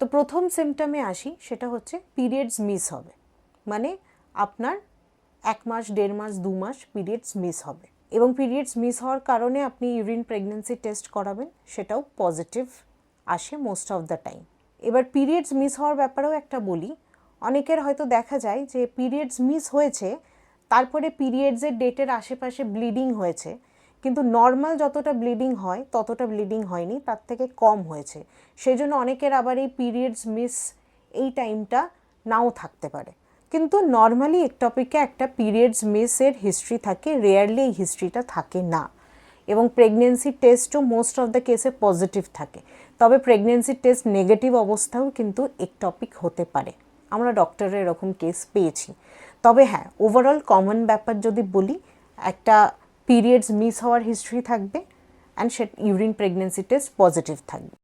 তো প্রথম সিমটমে আসি, সেটা হচ্ছে পিরিয়ডস মিস হবে। মানে আপনার এক মাস, দেড় মাস, দু মাস পিরিয়ডস মিস হবে। এবং পিরিয়ডস মিস হওয়ার কারণে আপনি ইউরিন প্রেগনেন্সি টেস্ট করাবেন, সেটাও পজিটিভ আসে মোস্ট অফ দ্য টাইম এবার পিরিয়ডস মিস হওয়ার ব্যাপারেও একটা বলি, অনেকের হয়তো দেখা যায় যে পিরিয়ডস মিস হয়েছে, তারপরে পিরিয়ডসের ডেটের আশেপাশে ব্লিডিং হয়েছে কিন্তু নর্মাল যতটা ব্লিডিং হয়, ততটা ব্লিডিং হয়নি, তার থেকে কম হয়েছে। সেই জন্য অনেকের আবার এই পিরিয়ডস মিস এই টাইমটা নাও থাকতে পারে। কিন্তু নর্মালি একটপিকে একটা পিরিয়ডস মিসের হিস্ট্রি থাকে রেয়ারলি এই হিস্ট্রিটা থাকে না। এবং প্রেগনেন্সি টেস্টও মোস্ট অফ দ্য কেসে পজিটিভ থাকে। তবে প্রেগনেন্সি টেস্ট নেগেটিভ অবস্থাও কিন্তু একটপিক হতে পারে। আমরা ডক্টরের এরকম কেস পেয়েছি। তবে হ্যাঁ ওভারঅল কমন ব্যাপার যদি বলি, একটা পিরিয়ডস মিস হওয়ার হিস্ট্রি থাকবে অ্যান্ড সে ইউরিন প্রেগনেন্সি টেস্ট পজিটিভ থাকবে।